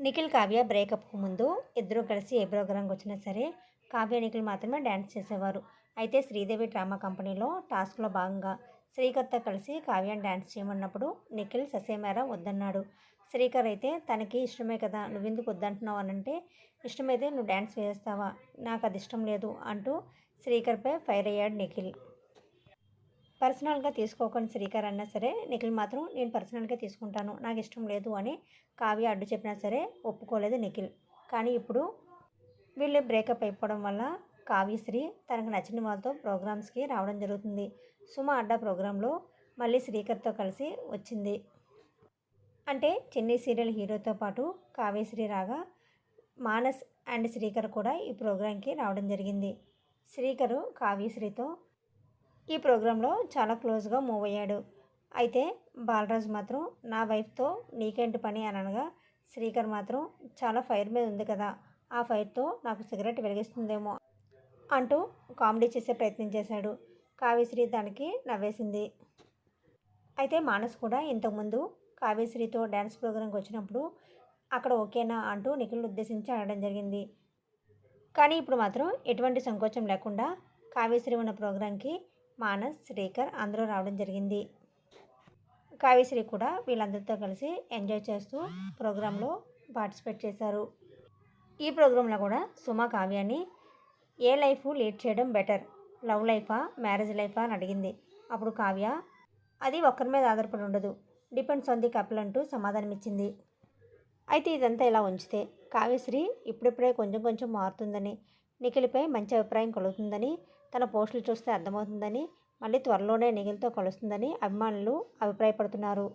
నిఖిల్ కావ్య బ్రేకప్కు ముందు ఇద్దరు కలిసి ఏ ప్రోగ్రాంకి వచ్చినా సరే కావ్య నిఖిల్ మాత్రమే డ్యాన్స్ చేసేవారు. అయితే శ్రీదేవి డ్రామా కంపెనీలో టాస్క్లో భాగంగా శ్రీకర్తో కలిసి కావ్యాన్ని డ్యాన్స్ చేయమన్నప్పుడు నిఖిల్ ససేమేర వద్దన్నాడు. శ్రీకర్ అయితే తనకి ఇష్టమే కదా నువ్వెందుకు వద్దంటున్నావు అనంటే ఇష్టమైతే నువ్వు డ్యాన్స్ వేస్తావా? నాకు అది ఇష్టం లేదు అంటూ శ్రీకర్పై ఫైర్ అయ్యాడు నిఖిల్. పర్సనల్గా తీసుకోకుండా శ్రీకర్ అన్నా సరే. నిఖిల్ మాత్రం నేను పర్సనల్గా తీసుకుంటాను నాకు ఇష్టం లేదు అని కావ్య అడ్డు చెప్పినా సరే ఒప్పుకోలేదు నిఖిల్. కానీ ఇప్పుడు వీళ్ళు బ్రేకప్ అయిపోవడం వల్ల కావ్యశ్రీ తనకు నచ్చిన వాళ్ళతో ప్రోగ్రామ్స్కి రావడం జరుగుతుంది. సుమ అడ్డా ప్రోగ్రాంలో మళ్ళీ శ్రీకర్తో కలిసి వచ్చింది. అంటే చెన్నై సీరియల్ హీరోతో పాటు కావ్యశ్రీ రాగా మానస్ అండ్ శ్రీకర్ కూడా ఈ ప్రోగ్రాంకి రావడం జరిగింది. శ్రీకరు కావ్యశ్రీతో ఈ ప్రోగ్రాంలో చాలా క్లోజ్గా మూవ్ అయ్యాడు. అయితే బాలరాజు మాత్రం నా వైఫ్తో నీకేంటి పని అని అనగా శ్రీకర్ మాత్రం చాలా ఫైర్ మీద ఉంది కదా ఆ ఫైర్తో నాకు సిగరెట్ వెలిగిస్తుందేమో అంటూ కామెడీ చేసే ప్రయత్నం చేశాడు. కావ్యశ్రీ దానికి నవ్వేసింది. అయితే మానస్ కూడా ఇంతకుముందు కావ్యశ్రీతో డ్యాన్స్ ప్రోగ్రాంకి వచ్చినప్పుడు అక్కడ ఓకేనా అంటూ నిఖిల్ ఉద్దేశించి అడగడం జరిగింది. కానీ ఇప్పుడు మాత్రం ఎటువంటి సంకోచం లేకుండా కావ్యశ్రీ ఉన్న ప్రోగ్రాంకి మానస్ శ్రీకర్ అందరూ రావడం జరిగింది. కావ్యశ్రీ కూడా వీళ్ళందరితో కలిసి ఎంజాయ్ చేస్తూ ప్రోగ్రాంలో పార్టిసిపేట్ చేశారు. ఈ ప్రోగ్రాంలో కూడా సుమ కావ్యాన్ని ఏ లైఫ్ లీడ్ చేయడం బెటర్ లవ్ లైఫా మ్యారేజ్ లైఫా అని అడిగింది. అప్పుడు కావ్య అది ఒక్కరి మీద ఆధారపడి ఉండదు డిపెండ్స్ ఆన్ ది కపుల్ అంటూ సమాధానం ఇచ్చింది అయితే ఇదంతా ఇలా ఉంచితే కావ్యశ్రీ ఇప్పుడిప్పుడే కొంచెం కొంచెం మారుతుందని నిఖిల్పై మంచి అభిప్రాయం కలుగుతుందని తన పోస్టులు చూస్తే అర్థమవుతుందని మళ్ళీ త్వరలోనే నిఖిల్తో కలుస్తుందని అభిమానులు అభిప్రాయపడుతున్నారు.